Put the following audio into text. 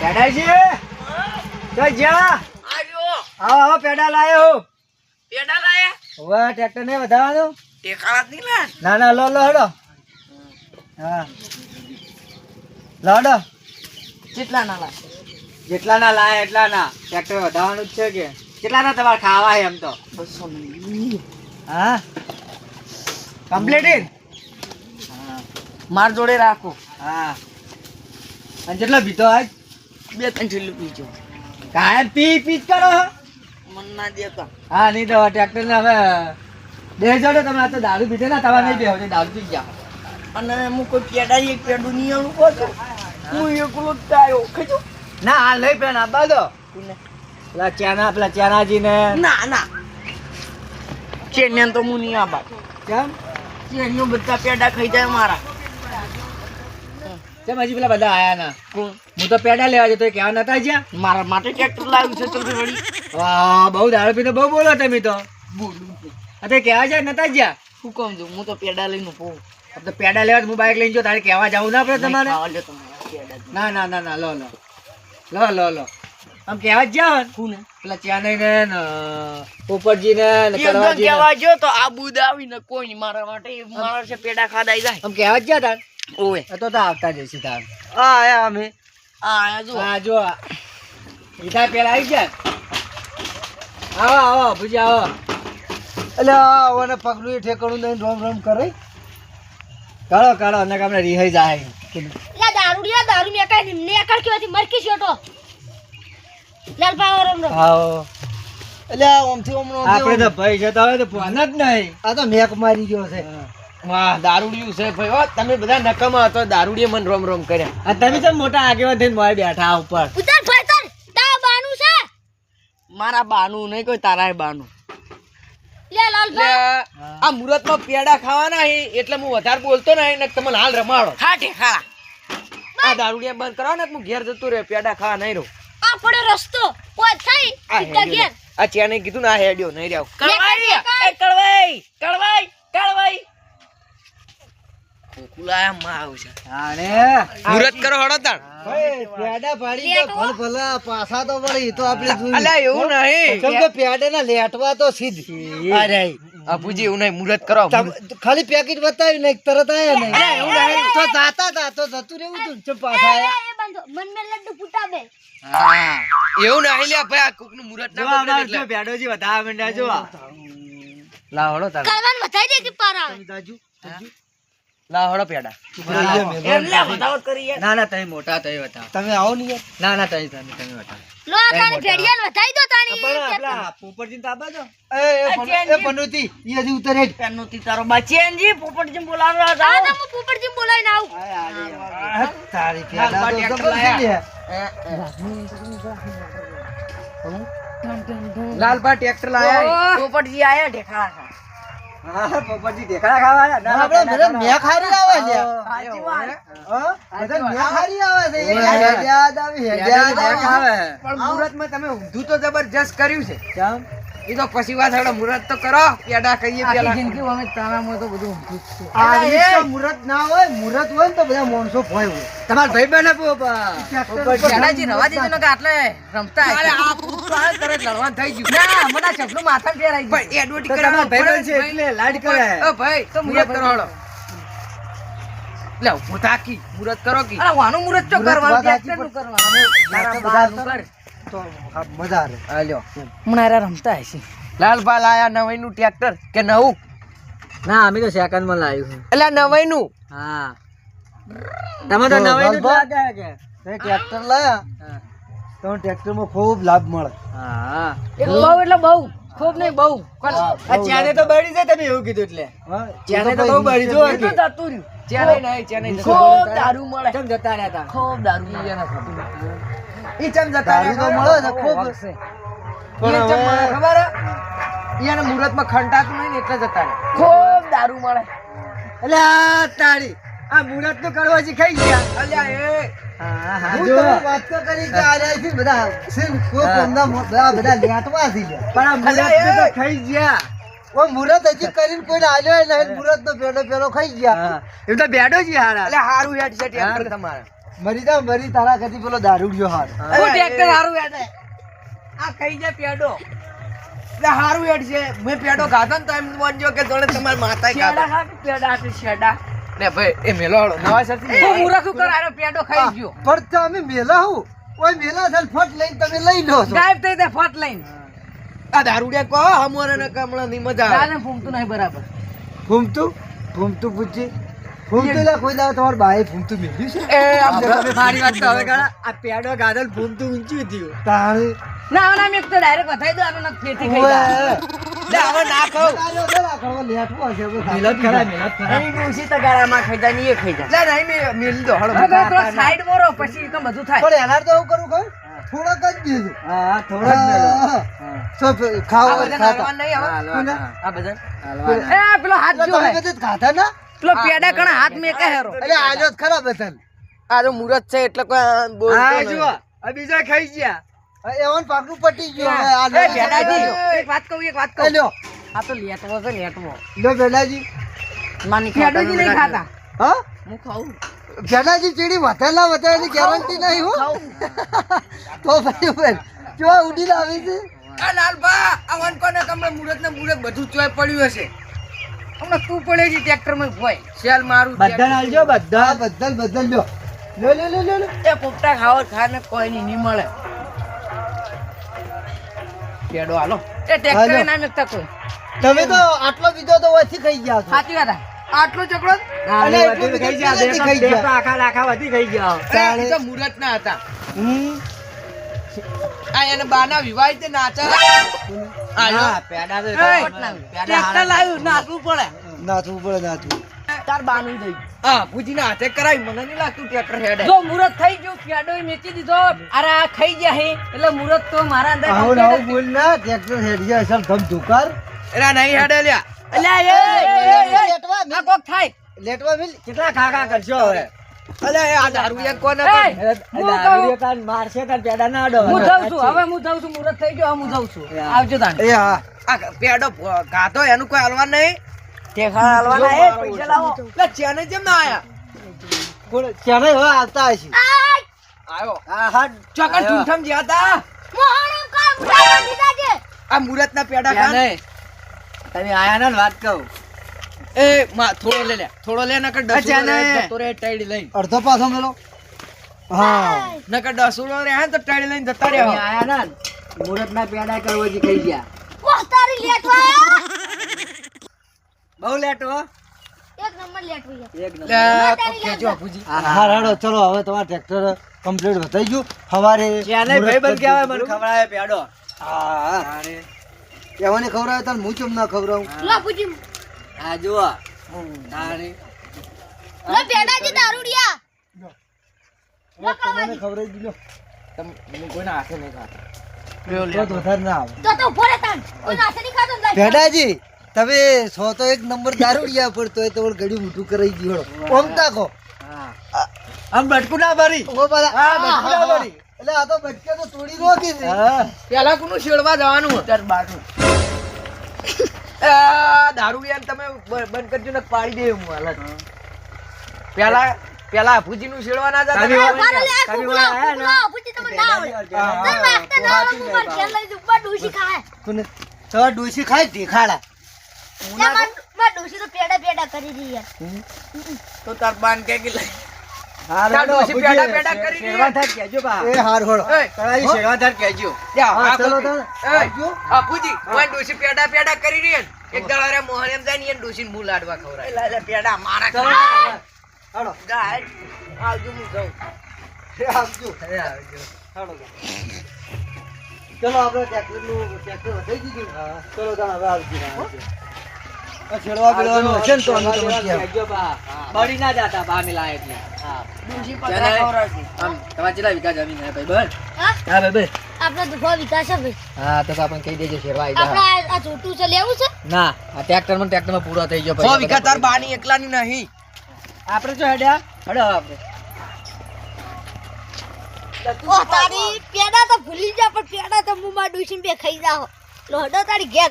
પેડાજી તો જા. આવ્યો આવો આવો પેડા લાયો હું. પેડા લાયા? હવે ટ્રેક્ટર ને વધારવાનું? ટેકાળા નહીં ના ના લો લો હડો. હા. લાડો કેટલા ના લાયા? જેટલા ના લાયા એટલા ના ટ્રેક્ટર વધારવાનું જ છે કે? કેટલા ના તમારે ખાવા છે એમ તો? બસો હા? કમ્પ્લીટ માર જોડે રાખો. હા. અને જેટલો ભીતો આજ બે ત્રણ છેલ્લું પીજો કાયમ પી પી કરો મન ના દેતા. હા નહીં તો ટ્રેક્ટર ને હવે બે જોડે તમે આ તો દારૂ પીધે ને તમારે નહીં બેહો દારૂ પી ગયા અને હું કોઈ પેડા એક પેડું નહીં આવું કહો હું એકલો જ આવ્યો ખજો. ના આ લઈ પેન આપવા દો. પેલા ચાના પેલા ચાનાજી ને ના. ના ચેન્યન તો હું નહીં આબા કેમ? ચેન્યન બધા પેડા ખાઈ જાય મારા. કેમ હજી પેલા બધા આયા ના. હું તો પેડા લેવા જતો કેવા નતા જ્યાં. મારા માટે ટ્રેક્ટર લાવ્યું છે તો વળી. વાહ બહુ દારૂ પીને બહુ બોલો તમે તો. બોલું કેવા જાય નતા જ્યાં. શું કહું છું હું તો પેડા લઈને अब તો પેડા લેવા હું બાઇક લઈને જો તારે કહેવા જવું ના પડે તમારે. ના ના ના ના લો લો. લો લો લો. આમ કહેવા જ જાવ ને પેલા ચાનઈ ને ને પોપટજી ને ને કહેવા જો તો આ દાવી આવીને કોઈ મારા માટે મારા છે પેડા ખાડાઈ જાય. આમ કહેવા જ જા તાર. ઓવે. આ તો તા આવતા જઈશું તાર. આયા અમે. આ આયા જો હા જો ઈતા ઈધા પેલા આવી ગયા? આવો આવો ભુજી આવો. એટલે આવો ને પગલું ઠેકાણું દઈને રોમ રોમ કરે. કાળો કાળો અને આપણે રિહાઈ જાય. લા દારૂડિયા દારૂ મે કાઈ નિમને એકડ કેવાથી મરકી છોટો લાલ પાવો રોમ રોમ. આવો. એટલે આ ઓમથી ઓમનો આપણે તો ભાઈ જતા તો હવે તો ભાન જ નહીં. આ તો મેક મારી ગયો છે. વાહ દારૂડિયું છે ભાઈ. ઓ તમે બધા નકામા હતો દારૂડિયે મન રોમ રોમ કર્યા. આ તમે તો મોટા આગેવાન થઈને મોય બેઠા આ ઉપર? ઉતર ફરતર તા બાનું છે? મારા બાનું નહીં કોઈ તારાય બાનું. લે લાલ આ મુહૂર્તમાં પેડા ખાવાના છે એટલે હું વધારે બોલતો નહીં ને તમને હાલ રમાડો. હા ઠેકાળા આ દારૂડિયા બંધ કરાવો ને હું ઘેર જતો રહ્યો પેડા ખાવા નહીં રહું. આ પડે રસ્તો. ઓય થઈ સીધા ઘેર. ને. આ ચેને કીધું ને આ હેડ્યો નહીં રહ્યો. કળવાઈ, કળવાઈ કળવાઈ કળવાઈ. ખોખુલાયા માં આવું છે. આને મુરત કરો હળો તાણ. પેડા પાડી તો ભલ ભલા પાછા તો વળી તો આપણે જોયું. એવું નહીં. કેમ કે પેડા ના લેટવા તો સીધી. અરે એવું નહીં મુહૂર્ત કરો ખાલી પેકેટ બતાવ્યું ને તરત આયા ને તો જાતા તા તો જતું રહેવું તું ચમ પાછા આયા. મન મે લડ્ડુ ફૂટાબે હા. એવું નહીં લ્યા ભાઈ આ કોકનું મુહૂર્ત જો ના બગડે એટલે. બેડોજી વધાવા માંડ્યા જો આ. લાવ હળો વધાઈ દે કે પાર આવે. દાજુ લાવ હળો પેડા. એમ લે કરી ના ના તમે મોટા તમે બતાવો. તમે આવો ને યાર. ના ના તમે તમે તમે બતાવો. લો આ તાણી ભેડિયાન દો તાણી. પણ આપલા પોપટજી તો દો. એ એ પન- ઈ હજી ઉતરે જ. પેનનો તારો બાચેનજી પોપટજી બોલાવો આ તો પોપટજી બોલાઈને આવું. આ તારી પેડા તો જબરજસ્ત લે. લાલપા ટ્રેક્ટર લાયા પોપટજી આયા ખા હા પોપટજી દેખાડા ખાવા ના આપણે બધા મેં આવે છે. સાચી વાત. બધા મેં આવે છે. એક આવી, હેડિયાદ આવી. પણ મુહૂર્તમાં તમે ઊંધું તો જબરજસ્ત કર્યું છે. કેમ એ તો પછી વાત હવે મુહૂર્ત તો કરો પેડા કહીએ પેલા. અમે મો તો બધું આ એ. મુહૂર્ત ના હોય મુહૂર્ત હોય ને તો બધા માણસો ભય હોય. તમાર ભાઈ બને પેડાજી રવા દીધું ને કે આટલે રમતા? અરે આ પૂરા તો લડવા થઈ ગયું. ના મને ચપલું માથા ફેરાઈ ગયું. ભાઈ એડવર્ટી કરે તમાર ભાઈ છે એટલે લાડ કરે ઓ ભાઈ તો મુહૂર્ત કરો હળો લે ઊભો થાકી. મુહૂર્ત કરો કે. અરે વાનું મુહૂર્ત ચો કરવાનું? વાત સાચી કરવાનું? બધા કર. તો મજા આવે. હાલ્યો હમણાં રમતા હશે. લાલપાલ આયા નવાઈ નું ટ્રેક્ટર કે નવું? ના અમે તો સેકન્ડમાં લાવ્યું એટલે નવાઈ નું હા. તમે તો તો નવાઈ નું જ કે? ટ્રેક્ટર લાયા? તો ટ્રેક્ટરમાં ખૂબ લાભ મળે. હા. એક બહુ એટલે બહુ. ખૂબ નહીં બહુ. આ ચાને તો બળી જાય તમે એવું કીધું એટલે. ચાને તો બહુ બળી જો તો જતું રહ્યું. ચેન્નઈ નહીં ચેન્નઈ ખૂબ દારૂ મળે. જતા રહ્યા ખૂબ દારૂ ઈ ચમ જતા રહે તો મળે છે ખૂબ. પણ પણ હવે ખબર? ઈયાને મુહૂર્તમાં ખંટાતું નહીં ને એટલે જતા રહે ખૂબ દારૂ મળે. એટલે આ તારી આ મુરતનું કરવા ખાઈ ગયા. અલ્યા એ. તો છે છે કોઈ એ. તો હજી કરીને કોઈને આલ્યો નહીં. મુરત તો પેલો પેલો ખાઈ ગયા. એમ તો બેડો જ હારા. એટલે હારું હેડ છે તમારે. મરી જા મરી તારા કદી પેલો દારૂડિયો હાર. હું. ટ્રેક્ટર હારું હેડે આ ખાઈ જાય પેડો? એટલે હારું હેડ છે. મેં પેડો ખાધો ને તો એમ બનજો કે જોડે તમારી માતા ખાધો પેડા છે શેડા ને ભાઈ એ મેલો હળો નવા સરથી હું મૂરખ ઉપર પેડો ખાઈ ગયો. પણ તમે મેલા હું. ઓય મેલા છે ફટ લઈને તમે લઈ લો છો. ગાયબ થઈ દે ફટ લઈને. આ દારૂડિયા કહો હમોરે ને કમળા ની મજા આવે. ના ફૂમતું નહીં બરાબર. ફૂમતું ફૂમતું પૂછી. ફૂમતું કોઈ દાવ તમાર બાએ ફૂમતું મેલ્યું છે. એ મારી વાત તો હવે ગાળા આ પેડો ગાધલ ભૂમ ઊંચું થયું. તારે ના આના મેં તો ડાયરેક્ટ વધાઈ દો આનો નથી ફેરથી ખાઈ લે હવે ના કહું કરવા લેટવો હશે મિલત ખરા મિલત ખરા. એની ડોસી તો ખાઈ જાય ને ખાઈ જાય લે નહીં મેં મેલી દો. હળો હવે સાઈડ મોરો પછી તો બધું થાય. પણ એના તો એવું કરું કહું થોડોક જ દીધું હા થોડાક બધા ખાતા. નહીં હવે? આ બધા? એ પેલો હાથ જો ખાતા ના? પેલો પેડા કણા હાથ મે કે હેરો અરે આજો ખરાબ ખરા બતન આ મુરત છે એટલે કોઈ બોલ હા જો આ બીજા ખાઈ ગયા. એવન પાકનું પટી ગયો. આ લો. એક વાત કહું એક વાત કહું. લ્યો. આ તો લેટવો છે લેટવો. લ્યો બેડાજી માની બેડાજી નહીં ખાતા. હા? હું ખાઉં. બેડાજી ચીડી વધેલા વધેલાની ગેરંટી નહીં હું. તો ભાઈ બેન જો ઉડી લાવી છે? આ લાલભા આ વનકોને તમને મુરત ને મુરત બધું ચોય પડ્યું હશે. હમણાં તું પડે છે ટ્રેક્ટરમાં ભોય શેલ મારું બધા નાલજો બધા બદલ બદલ લ્યો લ્યો લ્યો લ્યો લ્યો, લ્યો. એ પોપટા ખાવા ખાને કોઈ ની ની મળે. કેડો હાલો. એ ટ્રેક્ટર ના મેકતા કોઈ. તમે તો આટલો બીજો તો ઓછી ખાઈ ગયા છો. સાચી વાત આટલો ચકડો અલે એટલું ખાઈ ગયા આખા આખા વધી ખાઈ ગયા. તો મુરત ના હતા. હમ. આ એને બાના વિવાહ તે નાચા આયો પેડા તો પેડા લાવ્યું નાખવું પડે નાથવું પડે નાથવું તાર બાનું થઈ હા ભુજીના હાથે કરાવી મને નહીં લાગતું ટ્રેક્ટર હેડે જો મુરત થઈ ગયું મેચી દીધો અરે આ ખાઈ ગયા હે એટલે મુરત તો મારા અંદર આવું આવું બોલ ના ટ્રેક્ટર હેડી જાય અસલ ધમ ધુકાર એરા નહીં હેડે લ્યા અલ્યા, એ, એ, એ, એ, એ, લેટવા આ કોક થાય લેટવા મિલ કેટલા ખાખા કરશો હવે અલે આ દારૂ કોને હું દારૂડિયો કહું- મારશે તાર પેડા ના અડો. હું જાઉં છું હવે હું જાઉં છું મુરત થઈ ગયો હું જાઉં છું. આવજો તાણ. એ હા. આ પેડો ગાતો એનું કોઈ હાલવા નહીં? તે હાલવાના એ પૈસા લાવો. લે ચેને જેમ ના આયા? કોણ હવે આવતા હશે? આયો! હા હા. ઠૂઠમ જ્યાં તા દીધા આ મુરત ના પેડા ત્યાં તમે આયા ને વાત કહું. એ માં થોડો લે લે. થોડો લે નકર ડસુડો રે ટાઈડી લઈને. અડધો પાછો મેલો. હા. નકર ડસુડો રે હે તો ટાઈડી લઈને જતા તમે આયા ના મુહૂર્ત ના પેડા કરવાજી ખાઈ ગયા. વાહ, તારી બહુ લેટ હો. એક નંબર લેટવી એક નંબર. કેજો ભુજી હા હા રાડો ચલો હવે તમારે ટ્રેક્ટર કમ્પ્લીટ બતાવી ગયું સવારે ત્યાં નહીં ભાઈ બંધ કહેવાય મને ખવડાવે પેડો. હા એવાને ખવડાવે તાર હું ચમ ના ખવડાવું? લો હા જો તારી લો પેડાજી દારૂડિયા લો તમને કવાજી. ખવડાવી દીધો તમે તમે કોઈના હાથે નહીં ખાતા. તો જ વધારે ના આવે. તો તો ઊભો રહે તાન. કોઈ નાશે નહીં ખાતો ને લાય. ભેડાજી તમે સો તો એક નંબર દારૂડિયા પડતો હોય તો ઘડી મોટું કરાઈ ગયું ઓમ તાકો આમ બટકું ના ભરી. ઓ બધા હા, બટકું ના ભરી. એટલે આ તો બચકે તો તોડી રોકી છે. હા. પેલા કોનું શેડવા જવાનું બાનું દારૂ તમે બંધ કરજો ને પાડી દે હું હાલત પેલા પેલા ભુજી નું શેડવા ના જતા તમે ખાય. ડોસી ખાય ડોશી તો પેડા પેડા કરી તો તાર બાન કે કે લઈ. ચલો આપડે તાર. એય, આવજો. આ ભુજી, ઓય ડોશી પેડા પેડા કરી રહી છે. એક દાડો રે મોહન એમ જાય ને એને ડોશીને મૂળ લાડવા ખવડાવે. લે, લે, પેડા મારા ચલો ખાવા. હાલો. ગાય, આવજો હું જાઉં. એ આવજો. હાલો ચલો આપણે ટ્રેક્ટરનું ટ્રેક્ટર થઈ ગયું ચલો હવે આવજો છેડવા બેડવાનું હશે ને તો બળી ના જાતા બા મિલાય એટલે હા. તમારે કેટલા વીઘા જમીન હે ભાઈ? બસ હા? હા ભાઈ બસ આપણે તો વિકાસ ભાઈ. હા તો આપણને કહી દેજો શેરવા આવી આપણે આ- આ છે લેવું છે? ના આ ટ્રેક્ટરમાં ટ્રેક્ટરમાં પૂરો થઈ ગયો સો વીઘા તાર બાની એકલાની નહીં. આપણે જો હેડ્યા. હડો આપણે. ઓ તારી પેડા તો ભૂલી જા પણ પેડા તો બે ખાઈ જાઓ. લો હડો તારી ઘેર.